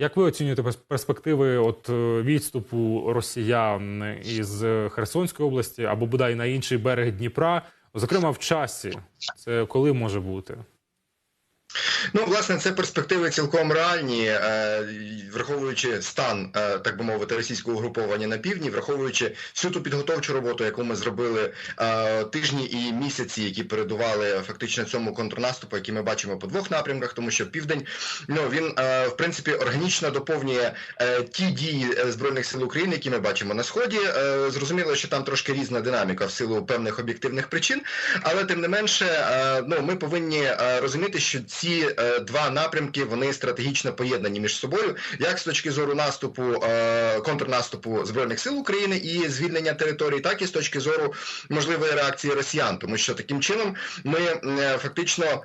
Як ви оцінюєте перспективи от е, відступу росіян із Херсонської області або бодай на інший берег Дніпра, зокрема в часі? Це коли може бути? Ну, власне, це перспективи цілком реальні, е, враховуючи стан, е, так би мовити, російського угруповання на півдні, враховуючи всю ту підготовчу роботу, яку ми зробили е, тижні і місяці, які передували фактично цьому контрнаступу, який ми бачимо по двох напрямках, тому що південь ну він в принципі органічно доповнює ті дії збройних сил України, які ми бачимо на сході. Зрозуміло, що там трошки різна динаміка в силу певних об'єктивних причин, але тим не менше, ну ми повинні розуміти, що ці е, два напрямки вони стратегічно поєднані між собою, як з точки зору наступу е, контрнаступу збройних сил України і звільнення територій, так і з точки зору можливої реакції росіян, тому що таким чином ми е, фактично.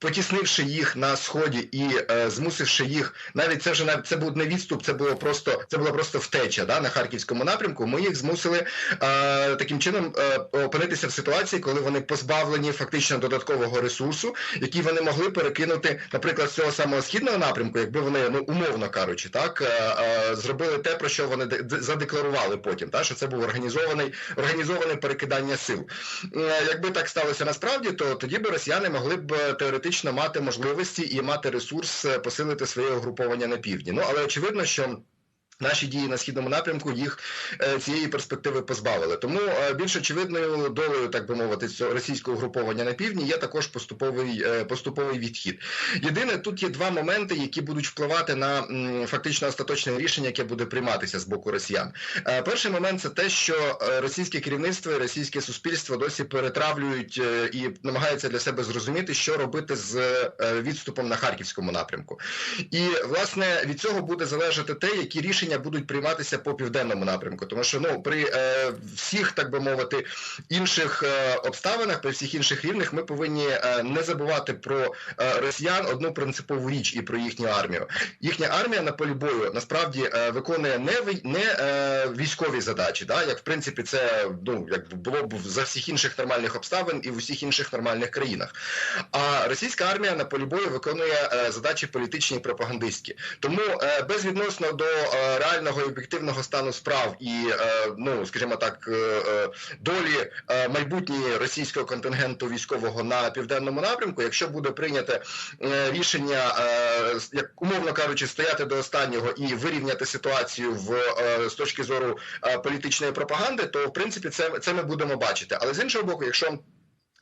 Потіснивши їх на сході і е, змусивши їх, навіть це вже навіть це був не відступ, це було просто це була просто втеча да, на харківському напрямку. Ми їх змусили е, таким чином е, опинитися в ситуації, коли вони позбавлені фактично додаткового ресурсу, який вони могли перекинути, наприклад, з цього самого східного напрямку, якби вони ну умовно кажучи, так е, е, зробили те, про що вони де- де- задекларували потім, та що це був організований організоване перекидання сил. Е, Якби так сталося насправді, то тоді би росіяни могли б е, теоретично мати можливості і мати ресурс е, посилити своє угруповання на півдні. Ну але очевидно, що. Наші дії на східному напрямку їх е, цієї перспективи позбавили. Тому е, більш очевидною долею, так би мовити, російського угруповання на півдні є також поступовий е, поступовий відхід. Єдине, тут є два моменти, які будуть впливати на фактично остаточне рішення, яке буде прийматися з боку росіян. Перший момент це те, що російське керівництво і російське суспільство досі перетравлюють і намагаються для себе зрозуміти, що робити з відступом на харківському напрямку. І власне від цього буде залежати те, які рішення будуть прийматися по південному напрямку, тому що ну при е, всіх, так би мовити, інших е, обставинах, при всіх інших рівнях, ми повинні е, не забувати про е, росіян одну принципову річ і про їхню армію. Їхня армія на полі бою насправді е, виконує не не е, військові задачі, да, як в принципі це ну як було б за всіх інших нормальних обставин і в усіх інших нормальних країнах. А російська армія на полі бою виконує е, задачі політичні і пропагандистські. Тому е, безвідносно до е, реального і об'єктивного стану справ і е, ну скажімо так, е, е, долі майбутньої російського контингенту військового на південному напрямку, якщо буде прийняте е, рішення, як умовно кажучи, стояти до останнього і вирівняти ситуацію в з точки зору політичної пропаганди, то в принципі це, це ми будемо бачити. Але з іншого боку, якщо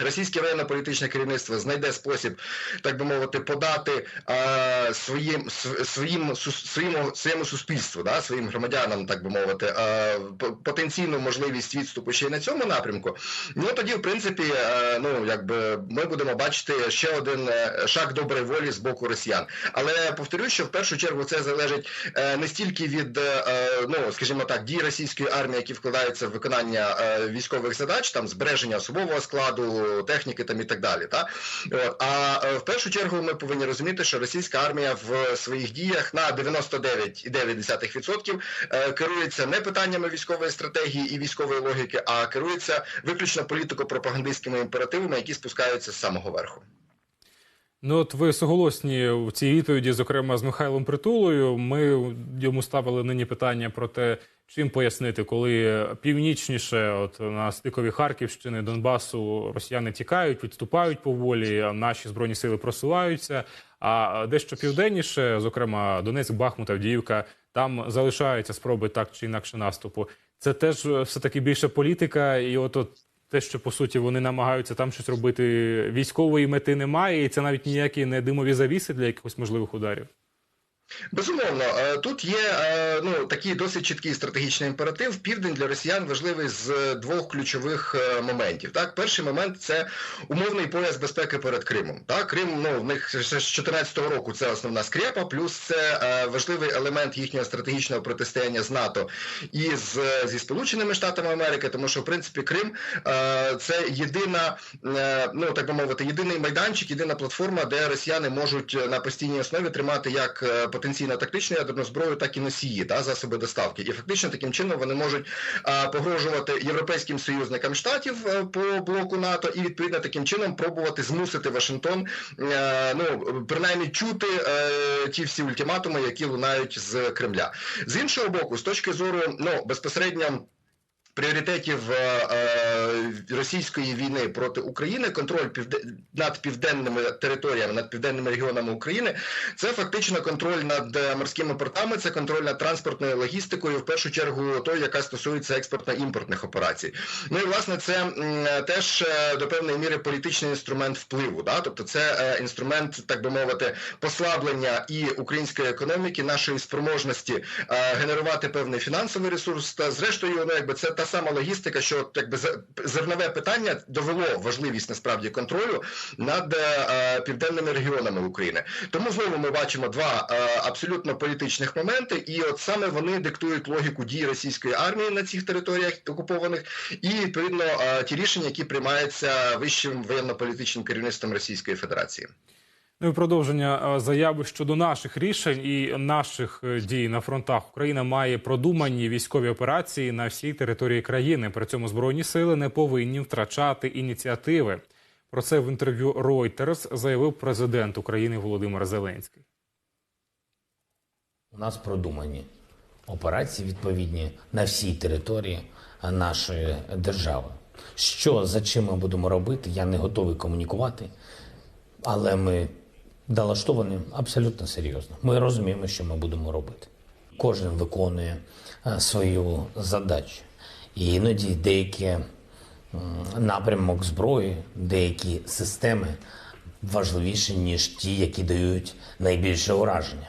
Російське воєнно-політичне керівництво знайде спосіб, так би мовити, подати е, своїм своїм своєму своєму суспільству, да, своїм громадянам, так би мовити, е, потенційну можливість відступу ще й на цьому напрямку. Ну тоді, в принципі, е, ну якби ми будемо бачити ще один е, шаг доброї волі з боку росіян. Але повторюю, що в першу чергу це залежить е, не стільки від е, ну, скажімо так, дій російської армії, які вкладаються в виконання е, військових задач, там збереження особового складу, техніки там і так далі. Та? А е, в першу чергу ми повинні розуміти, що російська армія в своїх діях на 99,9% е, керується не питаннями військової стратегії і військової логіки, а керується виключно політико-пропагандистськими імперативами, які спускаються з самого верху. Ну, от ви соголосні в цій відповіді, зокрема з Михайлом Притулою. Ми йому ставили нині питання про те, чим пояснити, коли північніше, от на стикові Харківщини, Донбасу, росіяни тікають, відступають поволі, а наші збройні сили просуваються. А дещо південніше, зокрема Донецьк, Бахмут, Авдіївка, там залишаються спроби так чи інакше наступу. Це теж все таки більше політика, і от, от те, що по суті вони намагаються там щось робити, військової мети немає, і це навіть ніякі не димові завіси для якихось можливих ударів. Безумовно, е, тут є е, ну такий досить чіткий стратегічний імператив. Південь для росіян важливий з двох ключових е, моментів. Так, перший момент це умовний пояс безпеки перед Кримом. Так, Крим ну в них ще з 2014 року це основна скрепа, плюс це важливий елемент їхнього стратегічного протистояння з НАТО і з зі Сполученими Штатами Америки, тому що в принципі Крим це єдина, ну так би мовити, єдиний майданчик, єдина платформа, де росіяни можуть на постійній основі тримати як потенційно тактичну ядерну зброю, так і носії та засоби доставки. І фактично таким чином вони можуть погрожувати європейським союзникам штатів по блоку НАТО, і відповідно таким чином пробувати змусити Вашингтон, ну принаймні чути ті всі ультиматуми, які лунають з Кремля. З іншого боку, з точки зору ну безпосередньо. Пріоритетів е, е, російської війни проти України, контроль над південними територіями, над південними регіонами України, це фактично контроль над е, морськими портами, це контроль над транспортною логістикою, в першу чергу той, яка стосується експортно-імпортних операцій. Ну і власне це теж до певної міри політичний інструмент впливу. Да? Тобто це інструмент, так би мовити, послаблення і української економіки, нашої спроможності генерувати певний фінансовий ресурс. Та зрештою, ну якби це та сама логістика, що якби зернове питання довело важливість насправді контролю над е, південними регіонами України. Тому знову ми бачимо два е, абсолютно політичних моменти, і от саме вони диктують логіку дій російської армії на цих територіях окупованих, і відповідно е, ті рішення, які приймаються вищим воєнно-політичним керівництвом Російської Федерації. Ну і продовження е, заяви щодо наших рішень і наших е, дій на фронтах. Україна має продумані військові операції на всій території країни. При цьому збройні сили не повинні втрачати ініціативи. Про це в інтерв'ю Reuters заявив президент України Володимир Зеленський. У нас продумані операції відповідні на всій території нашої держави. Що за чим ми будемо робити, я не готовий комунікувати, але ми налаштовані абсолютно серйозно. Ми розуміємо, що ми будемо робити. Кожен виконує е, свою задачу. І іноді деякі напрямок зброї, деякі системи важливіші, ніж ті, які дають найбільше ураження.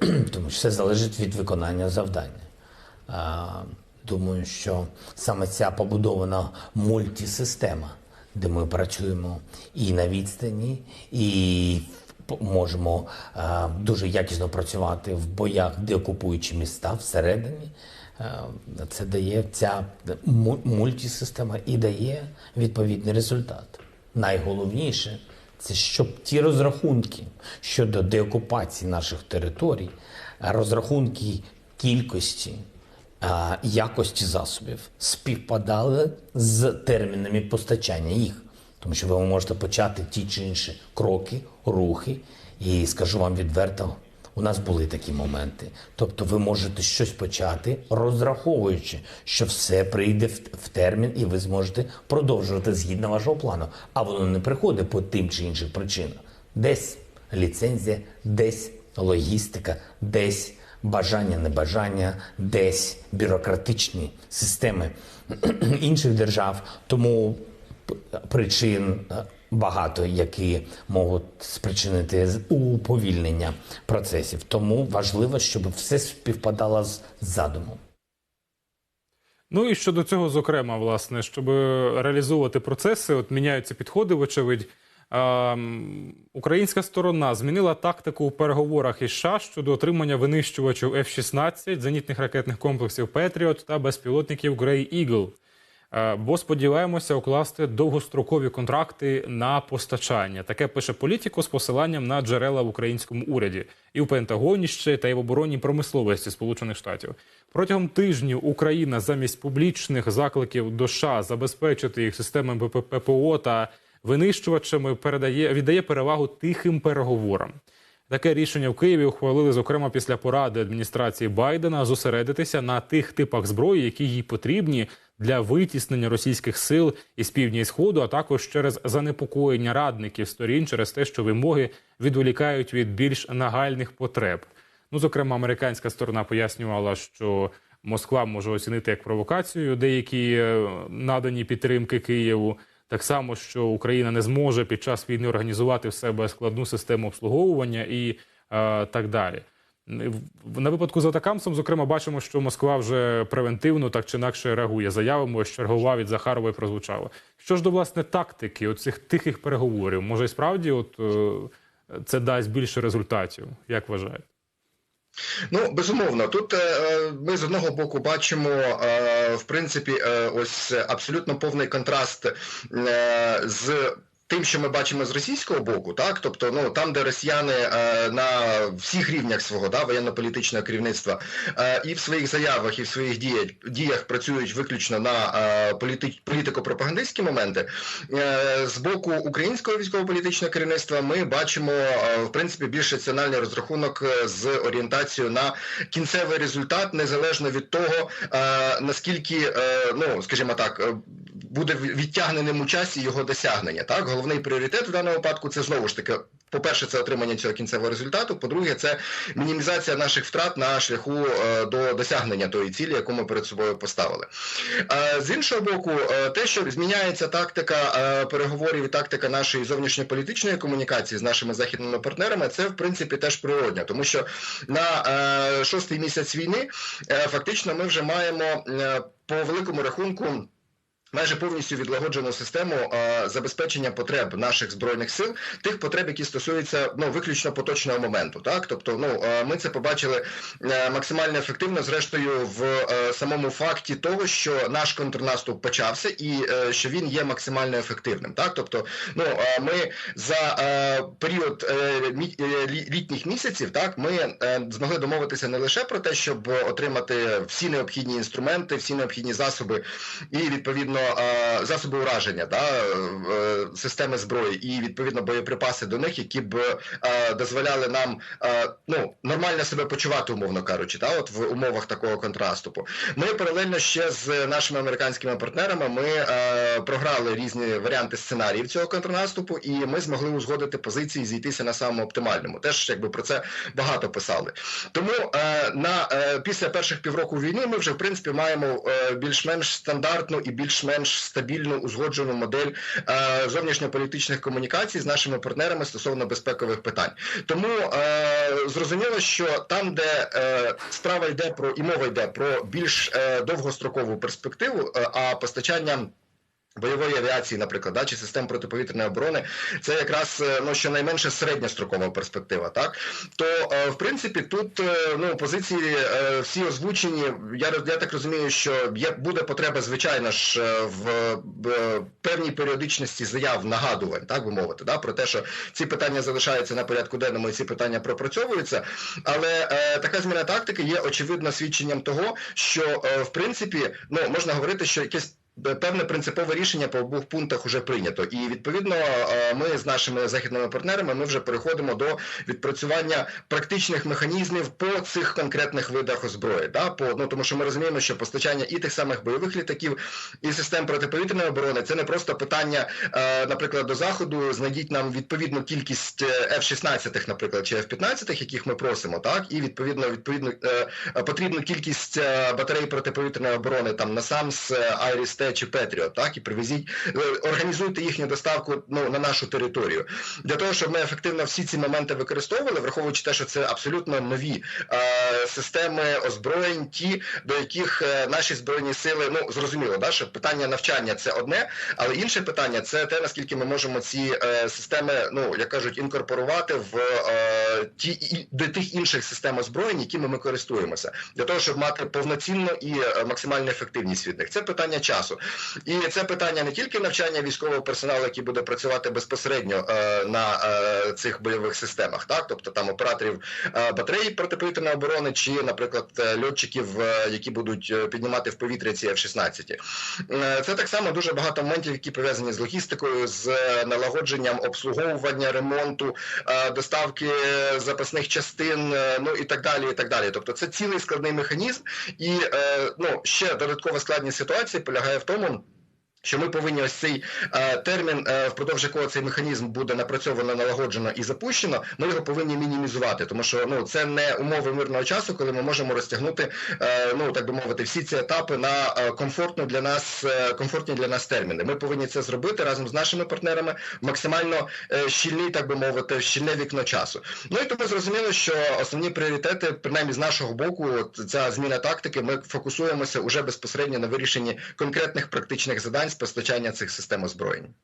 Тому що все залежить від виконання завдання. Думаю, що саме ця побудована мультисистема, де ми працюємо і на відстані, і можемо а, дуже якісно працювати в боях, де окупуючи міста всередині. А, Це дає ця му- мультисистема і дає відповідний результат. Найголовніше це щоб ті розрахунки щодо деокупації наших територій, розрахунки кількості, якості засобів співпадали з термінами постачання їх. Тому що ви можете почати ті чи інші кроки, рухи, і скажу вам відверто, у нас були такі моменти. Тобто ви можете щось почати, розраховуючи, що все прийде в, термін, і ви зможете продовжувати згідно вашого плану. А воно не приходить по тим чи іншим причинам. Десь ліцензія, десь логістика, десь бажання, небажання, десь бюрократичні системи інших держав. Тому причин е, багато, які можуть спричинити уповільнення процесів. Тому важливо, щоб все співпадало з задумом. Ну і щодо цього, зокрема, власне, щоб реалізовувати процеси, от міняються підходи, вочевидь. Українська сторона змінила тактику у переговорах із США щодо отримання винищувачів F-16, зенітних ракетних комплексів Петріот та безпілотників Grey Eagle. Е, Бо сподіваємося укласти довгострокові контракти на постачання. Таке пише політико з посиланням на джерела в українському уряді і в Пентагоні ще та й в оборонній промисловості Сполучених Штатів. Протягом тижнів Україна замість публічних закликів до США забезпечити їх системами ПП- ППО та винищувачами передає віддає перевагу тихим переговорам. Таке рішення в Києві ухвалили, зокрема, після поради адміністрації Байдена зосередитися на тих типах зброї, які їй потрібні для витіснення російських сил із півдня і сходу, а також через занепокоєння радників сторін через те, що вимоги відволікають від більш нагальних потреб. Ну, зокрема, американська сторона пояснювала, що Москва може оцінити як провокацію деякі е, надані підтримки Києву. Так само, що Україна не зможе під час війни організувати в себе складну систему обслуговування і е, так далі. На випадку з атакамсом, зокрема, бачимо, що Москва вже превентивно так чи інакше реагує. Заявами чергова від Захарової прозвучала. Що ж до власне тактики, оцих тихих переговорів, може і справді, от е, це дасть більше результатів, як вважаєте? Ну безумовно, тут е, ми з одного боку бачимо е, в принципі е, ось абсолютно повний контраст е, з тим, що ми бачимо з російського боку, так тобто, ну там, де росіяни е, на всіх рівнях свого да, воєнно-політичного керівництва е, і в своїх заявах, і в своїх діях, діях працюють виключно на е, політи, політико-пропагандистські моменти, е, з боку українського військово-політичного керівництва ми бачимо е, в принципі більш раціональний розрахунок е, з орієнтацією на кінцевий результат, незалежно від того, е, наскільки, е, ну скажімо так. Буде відтягненим у часі його досягнення. Так, головний пріоритет в даному випадку це знову ж таки. По-перше, це отримання цього кінцевого результату. По-друге, це мінімізація наших втрат на шляху е, до досягнення тої цілі, яку ми перед собою поставили. Е, з іншого боку, е, те, що зміняється тактика переговорів і тактика нашої зовнішньополітичної комунікації з нашими західними партнерами, це в принципі теж природньо, тому що на шостий місяць війни фактично ми вже маємо по великому рахунку. Майже повністю відлагоджену систему е, забезпечення потреб наших збройних сил, тих потреб, які стосуються ну виключно поточного моменту. Так, тобто, ну е, ми це побачили е, максимально ефективно, зрештою, в е, самому факті того, що наш контрнаступ почався, і е, що він є максимально ефективним. Так, тобто, ну е, ми за е, період е, мі, літніх місяців, так ми е, змогли домовитися не лише про те, щоб отримати всі необхідні інструменти, всі необхідні засоби і відповідно е, засоби ураження да, е, системи зброї і відповідно боєприпаси до них, які б е, дозволяли нам ну нормально себе почувати, умовно кажучи, да, от в умовах такого контраступу. Ми паралельно ще з нашими американськими партнерами ми програли різні варіанти сценаріїв цього контрнаступу, і ми змогли узгодити позиції, і зійтися на самому оптимальному. Теж якби про це багато писали. Тому на після перших півроку війни ми вже в принципі маємо більш-менш стандартну і більш-менш стабільну узгоджену модель е, зовнішньополітичних комунікацій з нашими партнерами стосовно безпекових питань. Тому е, зрозуміло, що там, де е, справа йде про і мова йде про більш е, довгострокову перспективу, е, а постачання. Бойової авіації, наприклад, да, чи систем протиповітряної оборони, це якраз е, ну щонайменше середньострокова перспектива. Так то е, в принципі тут е, ну позиції всі озвучені. Я я так розумію, що є буде потреба, звичайно ж, в, в певній періодичності заяв нагадувань, так би мовити, да, про те, що ці питання залишаються на порядку денному, і ці питання пропрацьовуються. Але е, така зміна тактики є очевидно свідченням того, що е, в принципі ну можна говорити, що якесь Певне принципове рішення по обох пунктах вже прийнято, і відповідно е, ми з нашими західними партнерами ми вже переходимо до відпрацювання практичних механізмів по цих конкретних видах озброї. Да? По, ну, тому що ми розуміємо, що постачання і тих самих бойових літаків, і систем протиповітряної оборони це не просто питання, е, наприклад, до заходу. Знайдіть нам відповідну кількість е, F-16, наприклад, чи F-15, яких ми просимо, так і відповідно відповідно потрібну кількість батарей протиповітряної оборони там на САМС, Айріс Чи Петріот, так? І привезіть, організуйте їхню доставку ну на нашу територію. Для того, щоб ми ефективно всі ці моменти використовували, враховуючи те, що це абсолютно нові е, системи озброєнь, ті до яких е, наші збройні сили ну зрозуміло, да що питання навчання це одне, але інше питання це те наскільки ми можемо ці е, системи, ну як кажуть, інкорпорувати в е, ті і до тих інших систем озброєнь, якими ми користуємося, для того, щоб мати повноцінну і е, максимальну ефективність від них. Це питання часу, і це питання не тільки навчання військового персоналу, який буде працювати безпосередньо е, на е, цих бойових системах, так тобто там операторів е, батареї протиповітряної оборони, чи, наприклад, е, льотчиків, е, які будуть е, піднімати в повітря ці F-16. Е, Це так само дуже багато моментів, які пов'язані з логістикою, з е, налагодженням обслуговування, ремонту, е, доставки запасних частин, е, ну і так далі. І так далі. Тобто, це цілий складний механізм, і е, ну ще додаткова складність ситуації полягає в тому. Що ми повинні ось цей е, термін, е, впродовж якого цей механізм буде напрацьовано, налагоджено і запущено, ми його повинні мінімізувати, тому що ну це не умови мирного часу, коли ми можемо розтягнути, е, ну так би мовити, всі ці етапи на е, комфортну для нас, е, комфортні для нас терміни. Ми повинні це зробити разом з нашими партнерами в максимально е, щільний, так би мовити, щільне вікно часу. Ну і тому зрозуміло, що основні пріоритети, принаймні з нашого боку, от ця зміна тактики, ми фокусуємося уже безпосередньо на вирішенні конкретних практичних задань з постачання цих систем озброєнь.